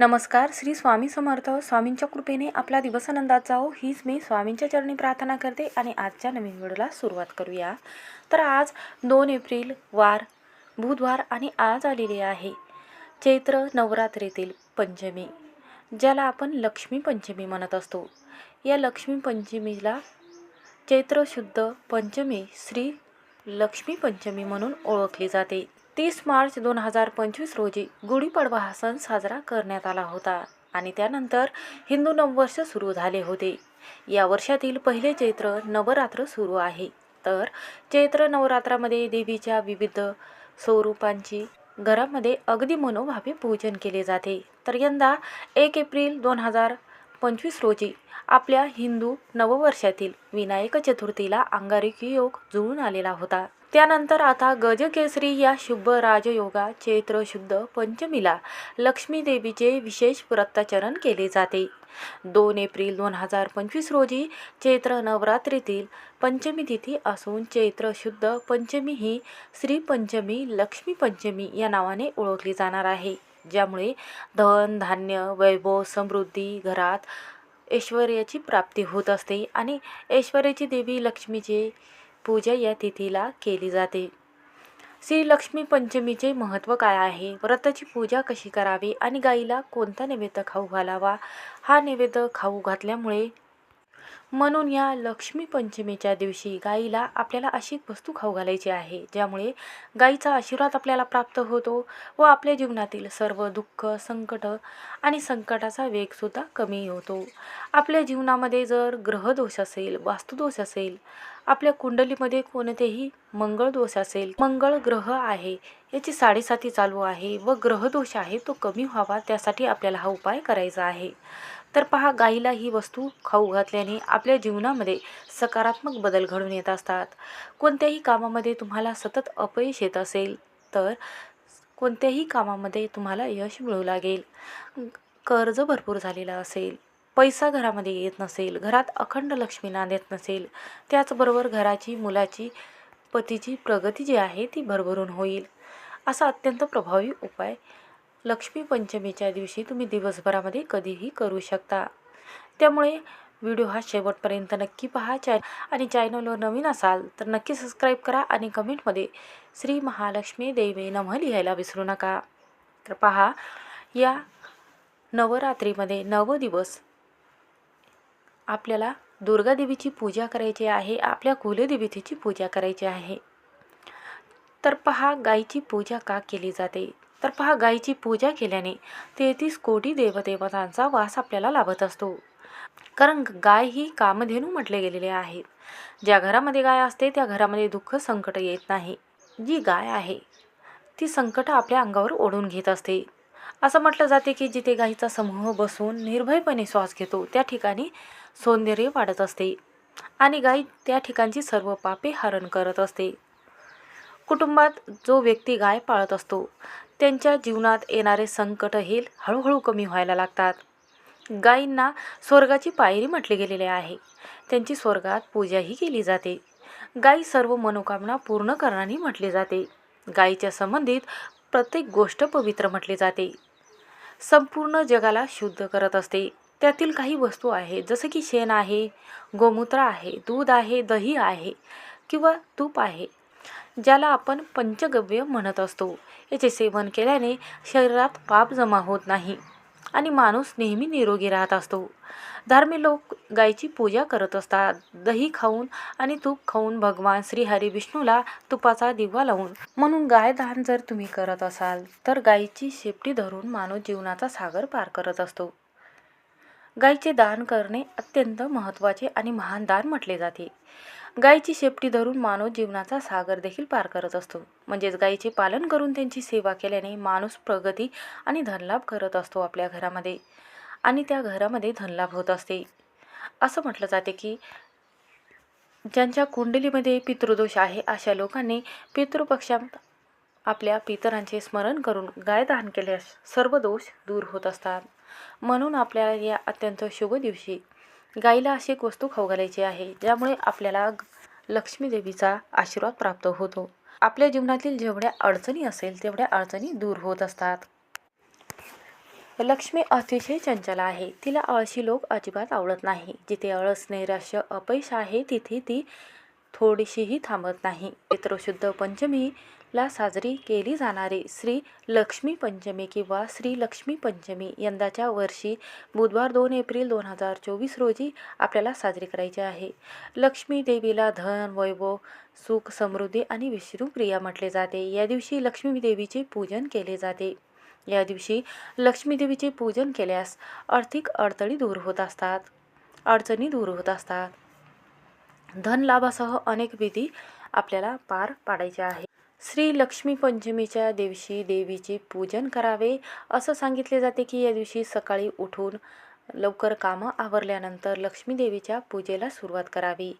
नमस्कार श्री स्वामी समर्थ. स्वामींच्या कृपेने आपला दिवस आनंदात जाओ हीच मी स्वामींच्या चरणी प्रार्थना करते आणि आजच्या नवीन व्हिडिओला सुरुवात करूया. तर आज दोन एप्रिल वार बुधवार आणि आज आलेले आहे. चैत्र नवरात्रीतील पंचमी ज्याला आपण लक्ष्मी पंचमी म्हणत असतो. या लक्ष्मी पंचमीला चैत्र शुद्ध पंचमी श्री लक्ष्मी पंचमी म्हणून ओळखली जाते. तीस मार्च दोन हजार पंचवीस रोजी गुढीपाडवा हा सण साजरा करण्यात आला होता आणि त्यानंतर हिंदू नववर्ष सुरू झाले होते. या वर्षातील पहिले चैत्र नवरात्र सुरू आहे. तर चैत्र नवरात्रामध्ये देवीच्या विविध स्वरूपांची घरामध्ये अगदी मनोभावे पूजन केले जाते. तर यंदा एक एप्रिल दोन हजार पंचवीस रोजी आपल्या हिंदू नववर्षातील विनायक चतुर्थीला अंगारकी योग जुळून आलेला होता. त्यानंतर आता गजकेसरी या शुभ राजयोगा चैत्र शुद्ध पंचमीला लक्ष्मी देवीचे विशेष व्रताचरण केले जाते. दोन एप्रिल दोन हजार पंचवीस रोजी चैत्र नवरात्रीतील पंचमी तिथी असून चैत्र शुद्ध पंचमी ही श्रीपंचमी लक्ष्मीपंचमी लक्ष्मी पंचमी या नावाने ओळखली जाणार आहे. ज्यामुळे धन धान्य वैभव समृद्धी घरात ऐश्वर्याची प्राप्ती होत असते आणि ऐश्वर्याची देवी लक्ष्मीचे पूजा या तिथीला केली जाते. श्री लक्ष्मी पंचमीचे महत्त्व काय आहे? व्रताची पूजा कशी करावी? आणि गाईला कोणता नैवेद्य खाऊ घालावा? हा नैवेद्य खाऊ घातल्यामुळे म्हणून या लक्ष्मीपंचमीच्या दिवशी गाईला आपल्याला अशी वस्तू खाऊ घालायची आहे ज्यामुळे गाईचा आशीर्वाद आपल्याला प्राप्त होतो व आपल्या जीवनातील सर्व दुःख संकट आणि संकटाचा वेगसुद्धा कमी होतो. आपल्या जीवनामध्ये जर ग्रहदोष असेल वास्तुदोष असेल आपल्या कुंडलीमध्ये कोणतेही मंगळ दोष असेल मंगळ ग्रह आहे याची साडेसाती चालू आहे व ग्रहदोष आहे तो कमी व्हावा त्यासाठी आपल्याला हा उपाय करायचा आहे. तर पहा गाईला ही वस्तू खाऊ घातल्याने आपल्या जीवनामध्ये सकारात्मक बदल घडून येत असतात. कोणत्याही कामामध्ये तुम्हाला सतत अपयश येत असेल तर कोणत्याही कामामध्ये तुम्हाला यश मिळू लागेल. कर्ज भरपूर झालेला असेल पैसा घरामध्ये येत नसेल घरात अखंड लक्ष्मी नांदेत नसेल त्याचबरोबर घराची मुलाची पतीची प्रगती जी आहे ती भरभरून होईल. असा अत्यंत प्रभावी उपाय लक्ष्मी पंचमीच्या दिवशी तुम्ही दिवसभरामध्ये कधीही करू शकता. त्यामुळे व्हिडिओ हा शेवटपर्यंत नक्की पहा. चॅ आणि चॅनलवर नवीन असाल तर नक्की सबस्क्राईब करा आणि कमेंटमध्ये श्री महालक्ष्मी देवे नमः लिहायला विसरू नका. तर पहा या नवरात्रीमध्ये नव दिवस आपल्याला दुर्गादेवीची पूजा करायची आहे आपल्या कुलदेवीतेची पूजा करायची आहे. तर पहा गायीची पूजा का केली जाते? तर पहा गायीची पूजा केल्याने तेहतीस कोटी देवदेवतांचा वास आपल्याला लाभत असतो. कारण गाय ही कामधेनू म्हटले गेलेले आहेत ज्या घरामध्ये गाय असते त्या घरामध्ये दुःख संकट येत नाही. जी गाय आहे ती संकट आपल्या अंगावर ओढून घेत असते. असं म्हटलं जाते की जिथे गायीचा समूह बसून निर्भयपणे श्वास घेतो त्या ठिकाणी सौंदर्य वाढत असते. आणि गायी त्या ठिकाणची सर्व पापे हरण करत असते. कुटुंबात जो व्यक्ती गाय पाळत असतो त्यांच्या जीवनात येणारे संकट हे हळूहळू कमी व्हायला लागतात. गायींना स्वर्गाची पायरी म्हटले गेलेले आहे. त्यांची स्वर्गात पूजाही केली जाते. गायी सर्व मनोकामना पूर्ण करणारी म्हटली जाते. गायीच्या संबंधित प्रत्येक गोष्ट पवित्र म्हटली जाते. संपूर्ण जगाला शुद्ध करत असते. त्यातील काही वस्तू आहेत जसं की शेण आहे गोमूत्र आहे दूध आहे दही आहे किंवा तूप आहे. ज्याला आपण पंचगव्य म्हणत असतो. याचे सेवन केल्याने शरीरात पाप जमा होत नाही आणि माणूस नेहमी निरोगी राहत असतो. धार्मिक लोक गायीची पूजा करत असतात. दही खाऊन आणि तूप खाऊन भगवान श्रीहरी विष्णूला तुपाचा दिवा लावून. म्हणून गाय दान जर तुम्ही करत असाल तर गायीची शेपटी धरून माणूस जीवनाचा सागर पार करत असतो. गायीचे दान करणे अत्यंत महत्त्वाचे आणि महान दान म्हटले जाते. गायीची शेपटी धरून मानव जीवनाचा सागर देखील पार करत असतो. म्हणजेच गायीचे पालन करून त्यांची सेवा केल्याने माणूस प्रगती आणि धनलाभ करत असतो आपल्या घरामध्ये. आणि त्या घरामध्ये धनलाभ होत असते. असं म्हटलं जाते की ज्यांच्या कुंडलीमध्ये पितृदोष आहे अशा लोकांनी पितृपक्षात आपल्या पितरांचे स्मरण करून गाय दान केल्यास सर्व दोष दूर होत असतात. म्हणून आपल्याला या अत्यंत शुभ दिवशी गाईला अशी एक वस्तू खाऊ घालायची आहे ज्यामुळे आपल्याला लक्ष्मी देवीचा आशीर्वाद प्राप्त होतो. आपल्या जीवनातील जेवढ्या अडचणी असेल तेवढ्या अडचणी दूर होत असतात. लक्ष्मी अतिशय चंचल आहे. तिला आळशी लोक अजिबात आवडत नाही. जिथे आळस नैराश्य अपयश आहे तिथे ती थोडीशीही थांबत नाही. पितृशुद्ध पंचमीला साजरी केली जाणारी श्री लक्ष्मी पंचमी किंवा श्री लक्ष्मी पंचमी यंदाच्या वर्षी बुधवार दोन एप्रिल दोन हजार चोवीस रोजी आपल्याला साजरी करायची आहे. लक्ष्मी देवीला धन वैभव सुख समृद्धी आणि विष्णुप्रिया म्हटले जाते. या दिवशी लक्ष्मी देवीचे पूजन केले जाते. या दिवशी लक्ष्मीदेवीचे पूजन केल्यास आर्थिक अडचणी दूर होत असतात. अडचणी दूर होत असतात. धनलाभासह अनेक विधी आपल्याला पार पाडायचे आहे. श्री लक्ष्मी पंचमीच्या दिवशी देवीचे पूजन करावे असं सांगितले जाते की या दिवशी सकाळी उठून लवकर कामं आवरल्यानंतर लक्ष्मी देवीच्या पूजेला सुरुवात करावी.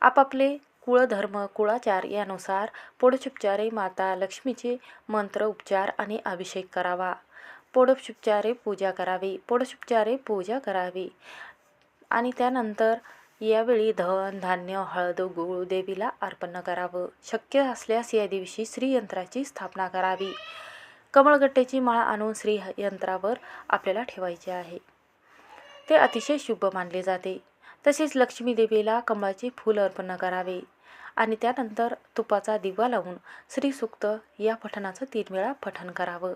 आपापले कुळधर्म कुळाचार यानुसार पोडोपचारे माता लक्ष्मीचे मंत्र उपचार आणि अभिषेक करावा. पोडोपचारे पूजा करावी पोडोपचारे पूजा करावी आणि त्यानंतर यावेळी धन धान्य हळद गूळ देवीला अर्पण करावं. शक्य असल्यास या दिवशी श्रीयंत्राची स्थापना करावी. कमळगट्ट्याची माळ आणून श्रीयंत्रावर आपल्याला ठेवायचे आहे. ते अतिशय शुभ मानले जाते. तसेच लक्ष्मी देवीला कमळाचे फूल अर्पण करावे. आणि त्यानंतर तुपाचा दिवा लावून श्रीसूक्त या पठणाचं तीन वेळा पठण करावं.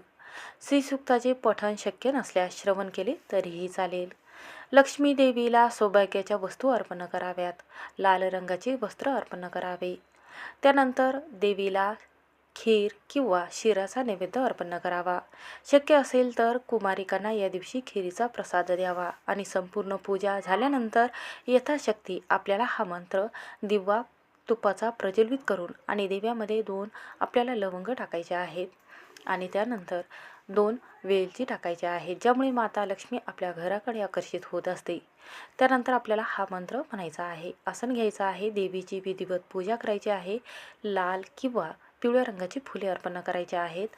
श्रीसूक्ताचे पठण शक्य नसल्यास श्रवण केले तरीही चालेल. लक्ष्मी देवीला सौभाग्याच्या वस्तू अर्पण कराव्यात. लाल रंगाचे वस्त्र अर्पण करावे. त्यानंतर देवीला खीर किंवा शिराचा नैवेद्य अर्पण करावा. शक्य असेल तर कुमारिकांना या दिवशी खिरीचा प्रसाद द्यावा आणि संपूर्ण पूजा झाल्यानंतर यथाशक्ती आपल्याला हा मंत्र दिवा तुपाचा प्रज्वलित करून आणि दिव्यामध्ये दोन आपल्याला लवंग टाकायचे आहेत. आणि त्यानंतर दोन वेलची टाकायच्या आहेत ज्यामुळे माता लक्ष्मी आपल्या घराकडे आकर्षित होत असते. त्यानंतर आपल्याला हा मंत्र म्हणायचा आहे. आसन घ्यायचं आहे देवीची विधिवत पूजा करायची आहे लाल किंवा पिवळ्या रंगाची फुले अर्पण करायची आहेत.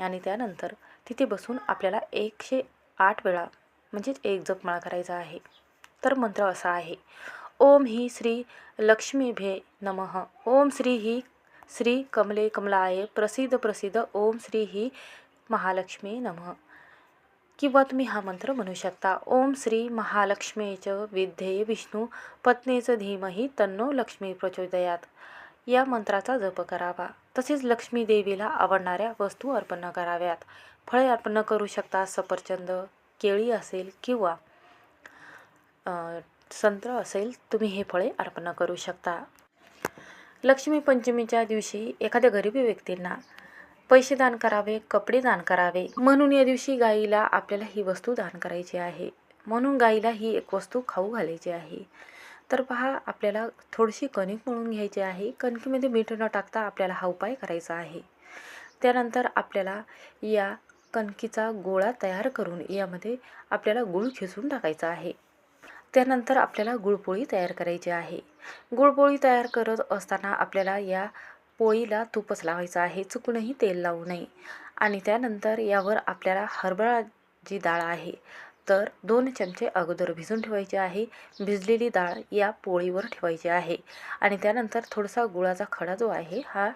आणि त्यानंतर तिथे बसून आपल्याला एकशे आठ वेळा म्हणजेच एक जपमाळा करायचा आहे. तर मंत्र असा आहे. ओम ही श्री लक्ष्मी भे नमः. ओम श्री ही श्री कमले कमलाय प्रसिद्ध प्रसिद्ध ओम श्री ही महालक्ष्मी नमः. किंवा तुम्ही हा मंत्र म्हणू शकता? ओम श्री महालक्ष्मीच विद्ये विष्णू पत्नीचं धीमही तन्नो लक्ष्मी प्रचोदयात. या मंत्राचा जप करावा. तसेच लक्ष्मी देवीला आवडणाऱ्या वस्तू अर्पण कराव्यात. फळे अर्पण करू शकता सफरचंद केळी असेल किंवा संत्र असेल तुम्ही हे फळे अर्पण करू शकता. लक्ष्मीपंचमीच्या दिवशी एखाद्या गरीबी व्यक्तींना पैसे दान करावे कपडे दान करावे म्हणून या दिवशी गाईला आपल्याला ही वस्तू दान करायची आहे. म्हणून गाईला ही एक वस्तू खाऊ घालायची आहे. तर पहा आपल्याला थोडीशी कणिक मळून घ्यायची आहे. कणकीमध्ये मीठ न टाकता आपल्याला हा उपाय करायचा आहे. त्यानंतर आपल्याला या कणकीचा गोळा तयार करून यामध्ये आपल्याला गूळ खिसून टाकायचा आहे. त्यानंतर आपल्याला गुळपोळी तयार करायची आहे. गुळपोळी तयार करत असताना आपल्याला या पोळीला तूपच लावायचं आहे चुकूनही तेल लावू नये. आणि त्यानंतर यावर आपल्याला हरभरा जी डाळ आहे. तर दोन चमचे अगोदर भिजून ठेवायचे आहे. भिजलेली डाळ या पोळीवर ठेवायची आहे. आणि त्यानंतर थोडासा गुळाचा खडा जो आहे हा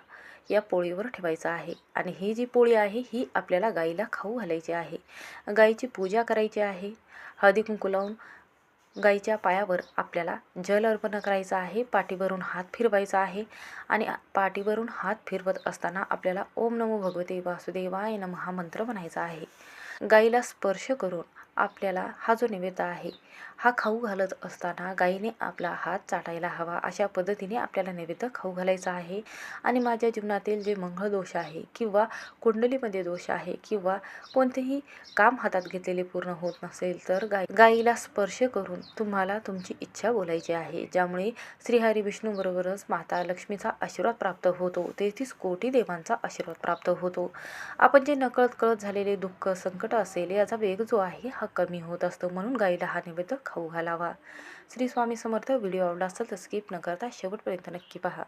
या पोळीवर ठेवायचा आहे. आणि ही जी पोळी आहे ही आपल्याला गाईला खाऊ घालायची आहे. गाईची पूजा करायची आहे. हळदी कुंकू लावून गाईच्या पायावर आपल्याला जल अर्पण करायचं आहे पाठीवरून हात फिरवायचा आहे आणि पाठीवरून हात फिरवत असताना आपल्याला ओम नमो भगवते वासुदेवाय नम हा मंत्र म्हणायचा आहे. गाईला स्पर्श करून आपल्याला हा जो नैवेद्य आहे हा खाऊ घालत असताना गाईने आपला हात चाटायला हवा अशा पद्धतीने आपल्याला नैवेद्य खाऊ घालायचा आहे. आणि माझ्या जीवनातील जे मंगळ दोष आहे किंवा कुंडलीमध्ये दोष आहे किंवा कोणतेही काम हातात घेतलेले पूर्ण होत नसेल तर गाय गाईला स्पर्श करून तुम्हाला तुमची इच्छा बोलायची आहे. ज्यामुळे श्रीहरी विष्णूबरोबरच माता लक्ष्मीचा आशीर्वाद प्राप्त होतो. तेहतीस कोटी देवांचा आशीर्वाद प्राप्त होतो. आपण जे नकळत कळत झालेले दुःख संकट असेल याचा वेग जो आहे हा कमी होत असतो म्हणून गाईला हा नैवेद्य खाऊ घालावा. श्री स्वामी समर्थ व्हिडिओ आवडला असेल तर स्किप न करता शेवटपर्यंत नक्की पहा.